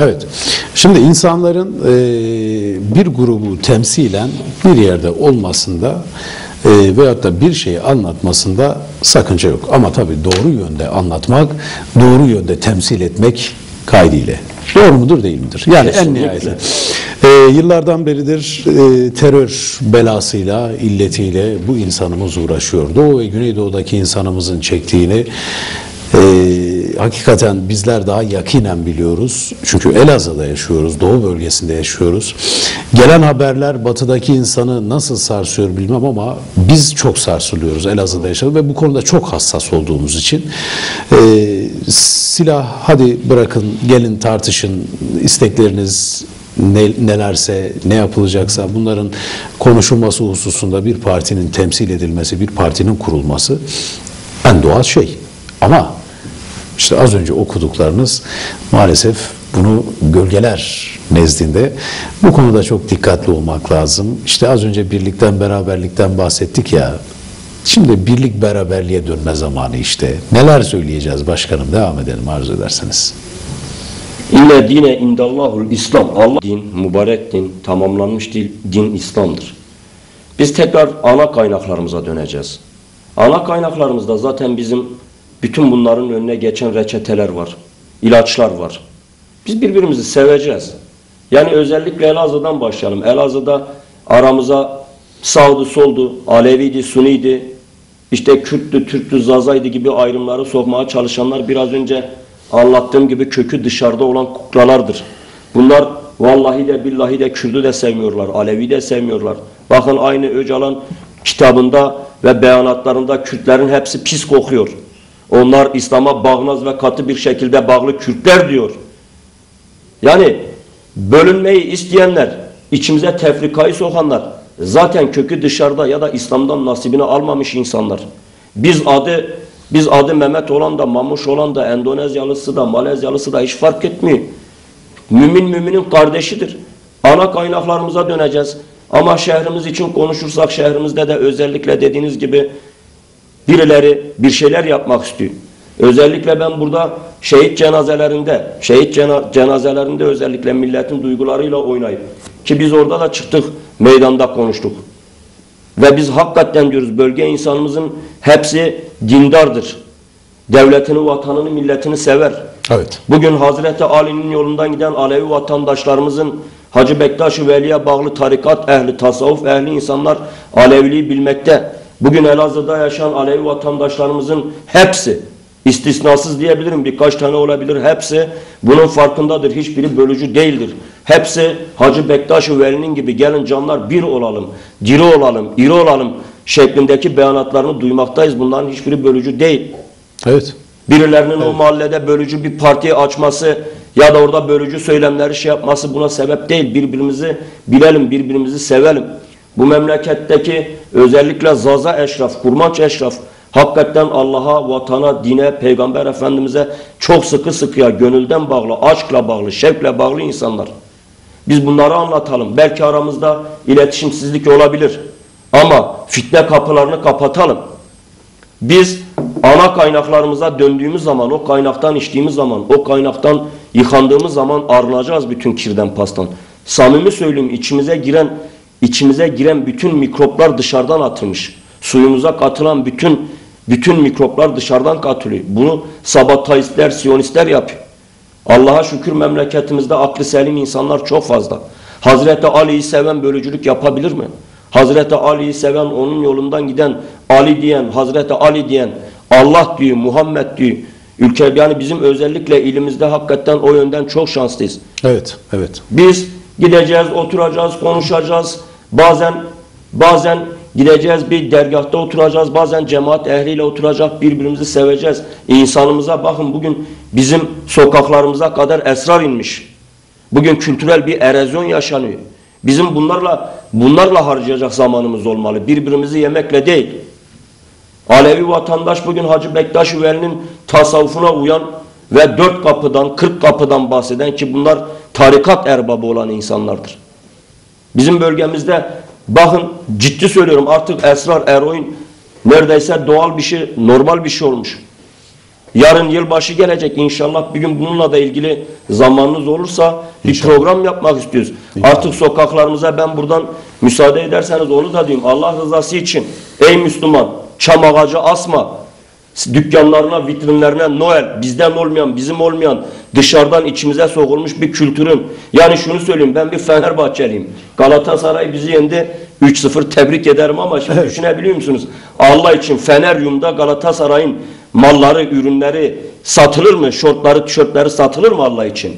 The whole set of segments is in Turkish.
Evet. Şimdi insanların e, bir grubu temsilen bir yerde olmasında e, veyahut da bir şeyi anlatmasında sakınca yok. Ama tabii doğru yönde anlatmak, doğru yönde temsil etmek kaydıyla. Doğru mudur değil midir? Yani en nihayetinde. E, yıllardan beridir e, terör belasıyla, illetiyle bu insanımız uğraşıyor. Doğu ve Güneydoğu'daki insanımızın çektiğini e, hakikaten bizler daha yakinen biliyoruz. Çünkü Elazığ'da yaşıyoruz, Doğu bölgesinde yaşıyoruz. Gelen haberler batıdaki insanı nasıl sarsıyor bilmem ama biz çok sarsılıyoruz Elazığ'da yaşıyoruz ve bu konuda çok hassas olduğumuz için e, silah hadi bırakın gelin tartışın istekleriniz ne, nelerse ne yapılacaksa bunların konuşulması hususunda bir partinin temsil edilmesi, bir partinin kurulması en doğal şey. Ama işte az önce okuduklarınız maalesef bunu gölgeler nezdinde bu konuda çok dikkatli olmak lazım. İşte az önce birlikten beraberlikten bahsettik ya. Şimdi birlik beraberliğe dönme zamanı işte. Neler söyleyeceğiz başkanım devam edelim arzu ederseniz. İnne dine indallahul İslam. Allah din, mübarek din, tamamlanmış din, din İslam'dır. Biz tekrar ana kaynaklarımıza döneceğiz. Ana kaynaklarımızda zaten bizim bütün bunların önüne geçen reçeteler var. ilaçlar var. Biz birbirimizi seveceğiz. Yani özellikle Elazığ'dan başlayalım. Elazığ'da aramıza sağdı soldu, Aleviydi, Suniydi, işte Kürttü, Türktü, Zazaydı gibi ayrımları sokmaya çalışanlar biraz önce anlattığım gibi kökü dışarıda olan kuklalardır. Bunlar vallahi de billahi de Kürt'ü de sevmiyorlar, Alevi de sevmiyorlar. Bakın aynı Öcalan kitabında ve beyanatlarında Kürtlerin hepsi pis kokuyor. Onlar İslam'a bağnaz ve katı bir şekilde bağlı Kürtler diyor. Yani bölünmeyi isteyenler, içimize tefrikayı sokanlar zaten kökü dışarıda ya da İslam'dan nasibini almamış insanlar. Biz adı biz adı Mehmet olan da Mamuş olan da Endonezyalısı da Malezyalısı da hiç fark etmiyor. Mümin müminin kardeşidir. Ana kaynaklarımıza döneceğiz. Ama şehrimiz için konuşursak şehrimizde de özellikle dediğiniz gibi birileri bir şeyler yapmak istiyor. Özellikle ben burada şehit cenazelerinde, şehit cena cenazelerinde özellikle milletin duygularıyla oynayıp ki biz orada da çıktık meydanda konuştuk. Ve biz hakikaten diyoruz bölge insanımızın hepsi dindardır. Devletini, vatanını, milletini sever. Evet. Bugün Hazreti Ali'nin yolundan giden Alevi vatandaşlarımızın Hacı Bektaş-ı Veli'ye bağlı tarikat ehli, tasavvuf ehli insanlar Aleviliği bilmekte. Bugün Elazığ'da yaşayan Alevi vatandaşlarımızın hepsi istisnasız diyebilirim birkaç tane olabilir hepsi bunun farkındadır. Hiçbiri bölücü değildir. Hepsi Hacı Bektaş-ı Veli'nin gibi gelin canlar bir olalım, diri olalım, iri olalım şeklindeki beyanatlarını duymaktayız. Bunların hiçbiri bölücü değil. Evet. Birilerinin o mahallede bölücü bir parti açması ya da orada bölücü söylemleri şey yapması buna sebep değil. Birbirimizi bilelim, birbirimizi sevelim. Bu memleketteki özellikle Zaza Eşraf, Kurmaç Eşraf hakikaten Allah'a, vatana, dine, Peygamber Efendimiz'e çok sıkı sıkıya, gönülden bağlı, aşkla bağlı, şevkle bağlı insanlar. Biz bunları anlatalım. Belki aramızda iletişimsizlik olabilir. Ama fitne kapılarını kapatalım. Biz ana kaynaklarımıza döndüğümüz zaman, o kaynaktan içtiğimiz zaman, o kaynaktan yıkandığımız zaman arınacağız bütün kirden pastan. Samimi söyleyeyim içimize giren içimize giren bütün mikroplar dışarıdan atılmış. Suyumuza katılan bütün bütün mikroplar dışarıdan katılıyor. Bunu sabatayistler, siyonistler yapıyor. Allah'a şükür memleketimizde aklı selim insanlar çok fazla. Hazreti Ali'yi seven bölücülük yapabilir mi? Hazreti Ali'yi seven, onun yolundan giden, Ali diyen, Hazreti Ali diyen, Allah diyor, Muhammed diyor. Ülke yani bizim özellikle ilimizde hakikaten o yönden çok şanslıyız. Evet. Evet. Biz gideceğiz, oturacağız, konuşacağız. Bazen bazen gideceğiz bir dergahta oturacağız. Bazen cemaat ehliyle oturacak, birbirimizi seveceğiz. İnsanımıza bakın bugün bizim sokaklarımıza kadar esrar inmiş. Bugün kültürel bir erozyon yaşanıyor. Bizim bunlarla bunlarla harcayacak zamanımız olmalı. Birbirimizi yemekle değil. Alevi vatandaş bugün Hacı Bektaş Veli'nin tasavvufuna uyan ve dört kapıdan, kırk kapıdan bahseden ki bunlar tarikat erbabı olan insanlardır. Bizim bölgemizde bakın ciddi söylüyorum artık esrar, eroin neredeyse doğal bir şey, normal bir şey olmuş. Yarın yılbaşı gelecek inşallah bir gün bununla da ilgili zamanınız olursa bir İnşallah. program yapmak istiyoruz. Artık sokaklarımıza ben buradan müsaade ederseniz onu da diyeyim. Allah rızası için ey Müslüman çam ağacı asma. Dükkanlarına, vitrinlerine Noel, bizden olmayan, bizim olmayan, dışarıdan içimize sokulmuş bir kültürün. Yani şunu söyleyeyim, ben bir Fenerbahçeliyim. Galatasaray bizi yendi, 3-0 tebrik ederim ama şimdi düşünebiliyor musunuz? Allah için Feneryum'da Galatasaray'ın malları, ürünleri satılır mı? Şortları, tişörtleri satılır mı Allah için?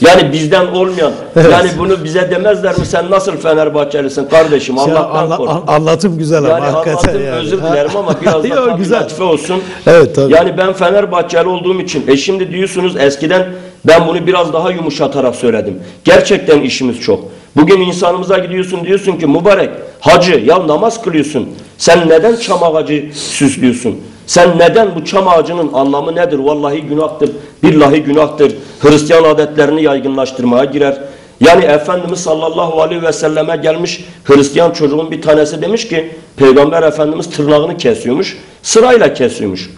Yani bizden olmayan, Evet. yani bunu bize demezler mi? Sen nasıl Fenerbahçelisin kardeşim? Şey, Allah'tan anla- kork. an- anlatım güzel ama Yani hakikaten anlattım yani. özür dilerim ama biraz da güzel. latife olsun. Evet, tabii. Yani ben Fenerbahçeli olduğum için e şimdi diyorsunuz eskiden ben bunu biraz daha yumuşatarak söyledim. Gerçekten işimiz çok. Bugün insanımıza gidiyorsun diyorsun ki mübarek hacı ya namaz kılıyorsun. Sen neden çam ağacı süslüyorsun? Sen neden bu çam ağacının anlamı nedir? Vallahi günahtır. Billahi günahtır. Hristiyan adetlerini yaygınlaştırmaya girer. Yani Efendimiz sallallahu aleyhi ve selleme gelmiş Hristiyan çocuğun bir tanesi demiş ki Peygamber Efendimiz tırnağını kesiyormuş. Sırayla kesiyormuş.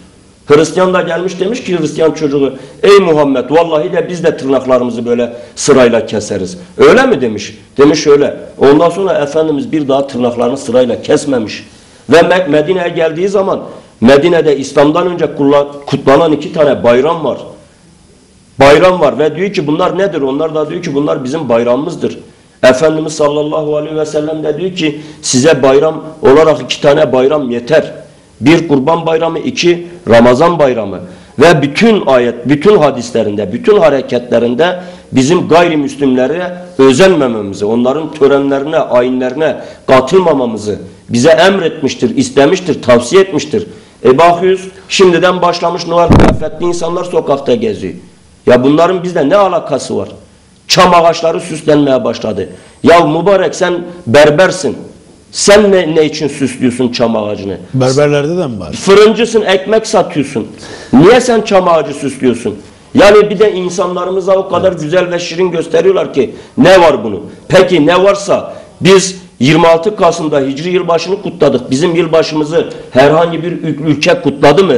Hristiyan da gelmiş demiş ki Hristiyan çocuğu ey Muhammed vallahi de biz de tırnaklarımızı böyle sırayla keseriz. Öyle mi demiş? Demiş öyle. Ondan sonra Efendimiz bir daha tırnaklarını sırayla kesmemiş. Ve Me- Medine'ye geldiği zaman Medine'de İslam'dan önce kutlanan iki tane bayram var. Bayram var ve diyor ki bunlar nedir? Onlar da diyor ki bunlar bizim bayramımızdır. Efendimiz sallallahu aleyhi ve sellem de diyor ki size bayram olarak iki tane bayram yeter. Bir kurban bayramı, iki Ramazan bayramı. Ve bütün ayet, bütün hadislerinde, bütün hareketlerinde bizim gayrimüslimlere özenmememizi, onların törenlerine, ayinlerine katılmamamızı bize emretmiştir, istemiştir, tavsiye etmiştir. E bakıyoruz şimdiden başlamış Noel kıyafetli insanlar sokakta geziyor. Ya bunların bizde ne alakası var? Çam ağaçları süslenmeye başladı. Ya mübarek sen berbersin. Sen ne, ne için süslüyorsun çam ağacını? Berberlerde de mi var? Fırıncısın, ekmek satıyorsun. Niye sen çam ağacı süslüyorsun? Yani bir de insanlarımıza o kadar güzel ve şirin gösteriyorlar ki ne var bunu? Peki ne varsa biz 26 Kasım'da Hicri yılbaşını kutladık. Bizim yılbaşımızı herhangi bir ül- ülke kutladı mı?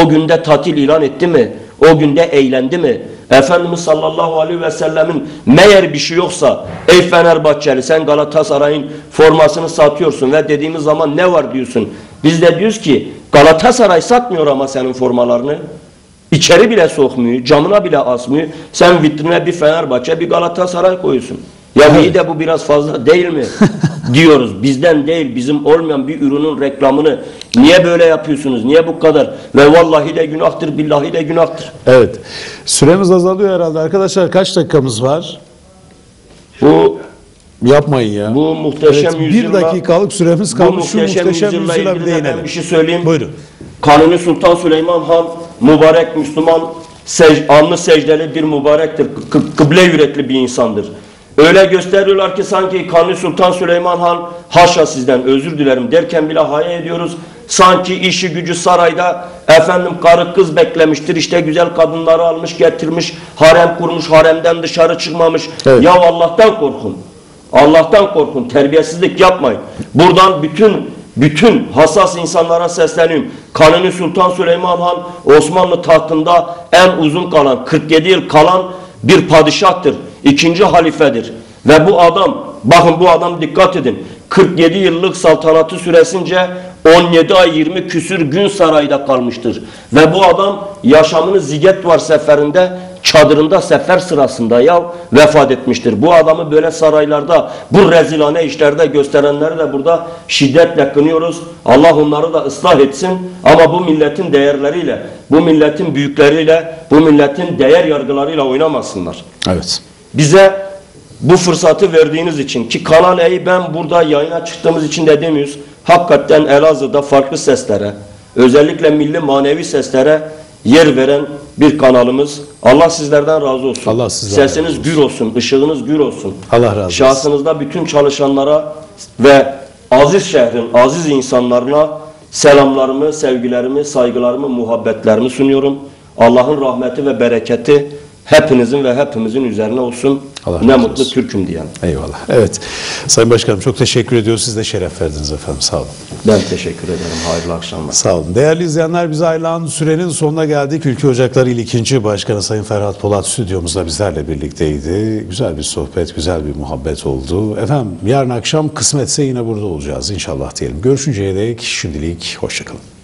O günde tatil ilan etti mi? O günde eğlendi mi? Efendimiz sallallahu aleyhi ve sellemin meğer bir şey yoksa ey Fenerbahçeli sen Galatasaray'ın formasını satıyorsun ve dediğimiz zaman ne var diyorsun. Biz de diyoruz ki Galatasaray satmıyor ama senin formalarını. İçeri bile sokmuyor, camına bile asmıyor. Sen vitrine bir Fenerbahçe, bir Galatasaray koyuyorsun. Ya iyi de bu biraz fazla değil mi? diyoruz. Bizden değil, bizim olmayan bir ürünün reklamını niye böyle yapıyorsunuz? Niye bu kadar? Ve vallahi de günahtır, billahi de günahtır. Evet. Süremiz azalıyor herhalde. Arkadaşlar kaç dakikamız var? Bu Yapmayın ya. bu muhteşem Evet, bir yüzyılda dakikalık süremiz kalmış. Şu muhteşem, muhteşem yüzyılla yüzyıla bir değinelim. bir şey söyleyeyim. Buyurun. Kanuni Sultan Süleyman Han mübarek Müslüman sec, anlı secdeli bir mübarektir. Kı- kıble yürekli bir insandır. Öyle gösteriyorlar ki sanki Kanuni Sultan Süleyman Han haşa sizden özür dilerim derken bile hayal ediyoruz. Sanki işi gücü sarayda efendim karı kız beklemiştir. İşte güzel kadınları almış getirmiş. Harem kurmuş haremden dışarı çıkmamış. Evet. Ya Allah'tan korkun. Allah'tan korkun. Terbiyesizlik yapmayın. Buradan bütün bütün hassas insanlara sesleniyorum. Kanuni Sultan Süleyman Han Osmanlı tahtında en uzun kalan 47 yıl kalan bir padişahtır. İkinci halifedir. Ve bu adam bakın bu adam dikkat edin. 47 yıllık saltanatı süresince 17 ay 20 küsür gün sarayda kalmıştır. Ve bu adam yaşamını Ziget seferinde çadırında sefer sırasında ya vefat etmiştir. Bu adamı böyle saraylarda bu rezilane işlerde gösterenleri de burada şiddetle kınıyoruz. Allah onları da ıslah etsin ama bu milletin değerleriyle, bu milletin büyükleriyle, bu milletin değer yargılarıyla oynamasınlar. Evet. Bize bu fırsatı verdiğiniz için ki Kanal E'yi ben burada yayına çıktığımız için de demiyoruz. Hakikaten Elazığ'da farklı seslere, özellikle milli manevi seslere yer veren bir kanalımız. Allah sizlerden razı olsun. Allah sizden razı Sesiniz gür olsun, ışığınız gür olsun. Allah razı olsun. Şahsınızda bütün çalışanlara ve aziz şehrin aziz insanlarına selamlarımı, sevgilerimi, saygılarımı, muhabbetlerimi sunuyorum. Allah'ın rahmeti ve bereketi hepinizin ve hepimizin üzerine olsun. Allah ne mutlu olsun. Türk'üm diyen. Eyvallah. Evet. Sayın Başkanım çok teşekkür ediyoruz. Siz de şeref verdiniz efendim. Sağ olun. Ben teşekkür ederim. Hayırlı akşamlar. Sağ olun. Değerli izleyenler biz ayrılan sürenin sonuna geldik. Ülke Ocakları İl 2. Başkanı Sayın Ferhat Polat stüdyomuzda bizlerle birlikteydi. Güzel bir sohbet, güzel bir muhabbet oldu. Efendim yarın akşam kısmetse yine burada olacağız inşallah diyelim. Görüşünceye dek şimdilik hoşçakalın.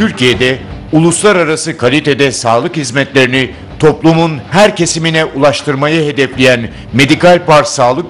Türkiye'de uluslararası kalitede sağlık hizmetlerini toplumun her kesimine ulaştırmayı hedefleyen Medikal Par Sağlık